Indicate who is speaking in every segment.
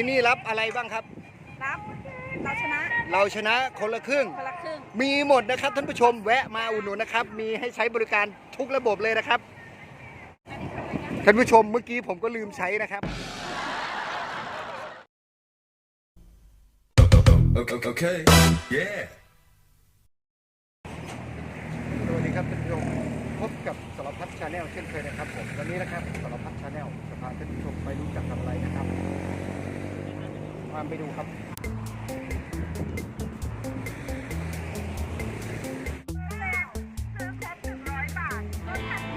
Speaker 1: ที่นี่รับอะไรบ้างครับ
Speaker 2: รับเราชนะ
Speaker 1: เราชนะคนละครึ่ง
Speaker 2: คนละครึ่ง
Speaker 1: มีหมดนะครับท่านผู้ชมแวะมาอุดหนุนนะครับ มีให้ใช้บริการทุกระบบเลยนะครับท่านผู้ชมเมื่อกี้ผมก็ลืมใช้นะครับ
Speaker 3: Okay, okay. Yeah.
Speaker 1: สวัสดีครับท่านผู้ชมพบกับสารพัดชาแนลเช่นเคยนะครับผมวันนี้นะครับสารพัดชาแนลจะพาท่านผู้ชมไปรู้จักกับอะไรนะครับตามไปดูครับ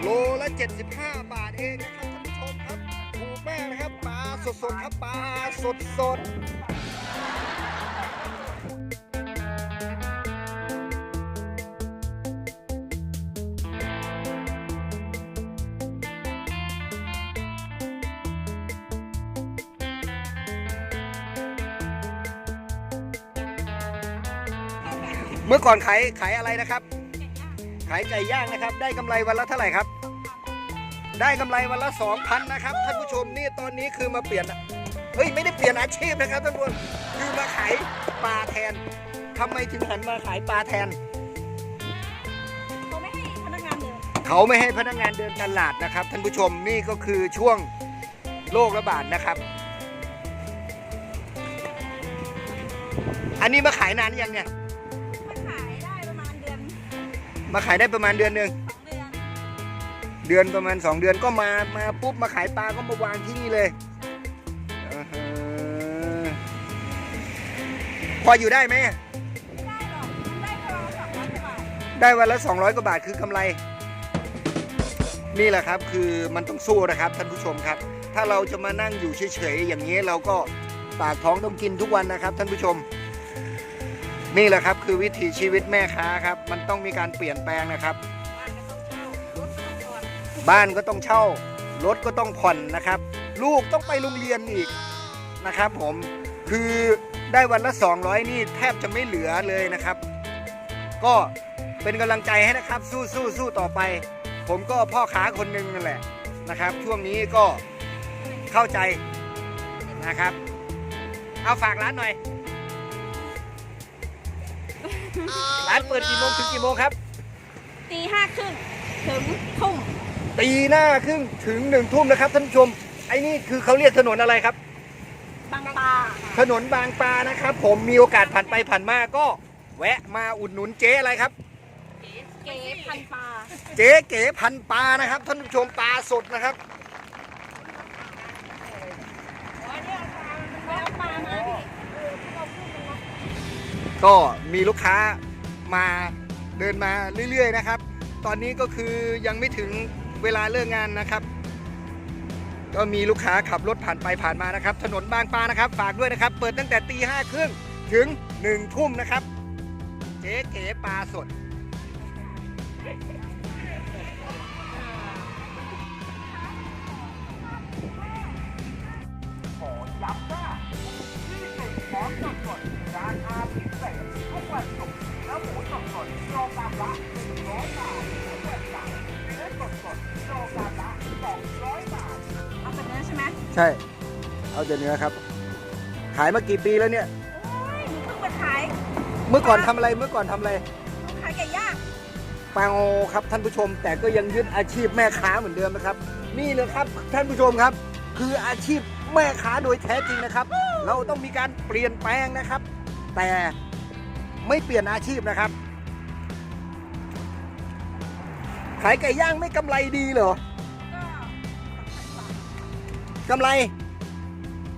Speaker 1: โลละ 75 บาทเองนะครับท่านผู้ชมครับถูกมากนะครับปลาสดๆครับปลาสดๆ มื่อก่อนขายขายอะไรนะครับ ขายไก่ย่างนะครับ ได้กำไรวันละเท่าไหร่ครับ ได้กำไรวันละสองพันนะครับท่านผู้ชมนี่ตอนนี้คือมาเปลี่ยนเฮ้ยไม่ได้เปลี่ยนอาชีพนะครับท่านผู้ชมคือมาขายปลาแทนทำไมถึงหันมาขายปลาแทน
Speaker 2: เขาไม่ให้พนักงานเดิน
Speaker 1: เขาไม่ให้พนักงานเดินตลาดนะครับ ท่านผู้ชมนี่ก็คือช่วงโรคระบาดนะครับ อันนี้มาขายนานยังเนี่ย
Speaker 2: มาขายได้ประมาณเดือน
Speaker 1: หนึ่ง
Speaker 2: สองเดือน
Speaker 1: เดือนประมาณ 2 เดือนก็มามาปุ๊บมาขายปลาก็มาวางที่นี่เลยอ่าฮะพออยู่ได้ไหม
Speaker 2: ไม่ได้หรอกได้ประมาณสองร้อยกว่าบาท
Speaker 1: ได้วันละ 200 กว่าบาทคือกำไร นี่แหละครับคือมันต้องสู้นะครับท่านผู้ชมครับ ถ้าเราจะมานั่งอยู่เฉยๆอย่างนี้เราก็ปากท้องต้องกินทุกวันนะครับท่านผู้ชม นี่แหละครับคือวิถีชีวิตแม่ค้าครับ มันต้องมีการเปลี่ยนแปลงนะครับ
Speaker 2: บ้านก็ต้องเช่ารถก็ต้องผ่อน
Speaker 1: นะครับ ลูกต้องไปโรงเรียนอีกนะครับ ผมคือได้วันละ 200 นี่แทบจะไม่เหลือเลยนะครับ ก็เป็นกำลังใจให้นะครับ สู้สู้สู้ต่อไป ผมก็พ่อค้าคนหนึ่งนั่นแหละนะครับ ช่วงนี้ก็เข้าใจนะครับ เอาฝากร้านหน่อย ร้านเปิดกี่โมงถึงกี่โมงครับ
Speaker 2: ตีห้าครึ่งถึงทุ่ม
Speaker 1: ตีหน้าครึ่งถึงหนึ่งทุ่มนะครับท่านผู้ชม ไอ้นี่คือเขาเรียกถนนอะไรครับ
Speaker 2: บางปลา
Speaker 1: ถนนบางปลานะครับ ผมมีโอกาสผ่านไปผ่านมาก็ แวะมาอุดหนุนเจ๊อะไรครับ
Speaker 2: เก๋พันปลา
Speaker 1: เจ๊เก๋พันปลานะครับ ท่านผู้ชมปลาสดนะครับ
Speaker 2: ไปเอาปลามาพี่
Speaker 1: ก็มีลูกค้ามาเดินมาเรื่อย ๆ นะครับ ตอนนี้ก็คือยังไม่ถึงเวลาเลิกงานนะครับ ก็มีลูกค้าขับรถผ่านไปผ่านมานะครับ ถนนบางปลานะครับ ฝากด้วยนะครับ เปิดตั้งแต่ตีห้าครึ่งถึงหนึ่งทุ่มนะครับ เจ๊เก๋ปลาสดขอย้ำว่าที่สุดของ
Speaker 2: เอาแต่เนื้อใช่ไหม
Speaker 1: ใช่ เอาแต่เนื้อครับ ขายมากี่ปีแล้วเนี่ย
Speaker 2: โอ้ยหนูเพิ่งมาขาย
Speaker 1: เมื่อก่อนทำอะไร เมื่อก่อนทำอะไร
Speaker 2: หนูขายไก่ย่าง
Speaker 1: เปาครับท่านผู้ชม แต่ก็ยังยึดอาชีพแม่ค้าเหมือนเดิมนะครับ นี่เลยครับท่านผู้ชมครับ คืออาชีพแม่ค้าโดยแท้จริงนะครับ เราต้องมีการเปลี่ยนแปลงนะครับ แต่ไม่เปลี่ยนอาชีพนะครับ ขายไก่ย่างไม่กำไรดีเหรอ
Speaker 2: ก็สองพันบาท
Speaker 1: กำไร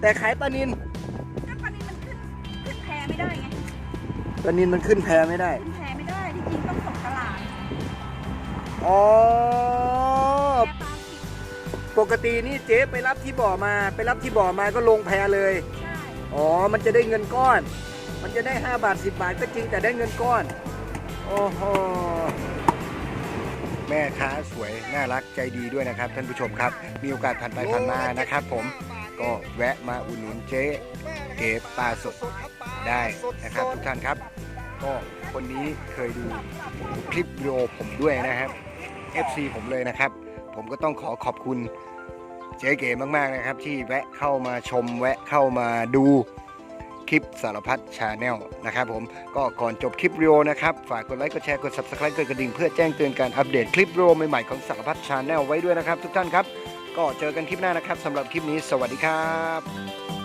Speaker 1: แต่ขายปลานิน
Speaker 2: ถ้าปลานินมันขึ้นขึ้นแพไม่ได้ไง
Speaker 1: ปลานินมันขึ้นแพไม่ได้
Speaker 2: ขึ้นแพไม่ได้ที่จริงต้องส่งตลาด
Speaker 1: อ๋อ
Speaker 2: แค่ปลาผิด
Speaker 1: ปกตินี่เจ๊ไปรับที่บ่อมา ไปรับที่บ่อมาก็ลงแพเลย
Speaker 2: ใช่
Speaker 1: อ๋อ มันจะได้เงินก้อน มันจะได้ 5 บาท 10 บาทก็จริงแต่ได้เงินก้อน โอ้โหแม่ค้าสวยน่ารักใจดีด้วยนะครับ ท่านผู้ชมครับ มีโอกาสผ่านไปผ่านมานะครับ ผมก็แวะมาอุดหนุนเจ๊เก๋ปลาสดได้นะครับ ทุกท่านครับ ก็คนนี้เคยดูคลิปวิดีโอผมด้วยนะครับ FC ผมเลยนะครับ ผมก็ต้องขอขอบคุณเจ๊เก๋มากๆนะครับ ที่แวะเข้ามาชมแวะเข้ามาดู คลิปสารพัดชาแนลนะครับผมก็ก่อนจบคลิปวิดีโอนะครับฝากกดไลค์กดแชร์กด subscribe กดกระดิ่งเพื่อแจ้งเตือนการอัปเดตคลิปวิดีโอใหม่ๆของสารพัดชาแนลไว้ด้วยนะครับ ทุกท่านครับ ก็เจอกันคลิปหน้านะครับสำหรับคลิปนี้ สวัสดีครับ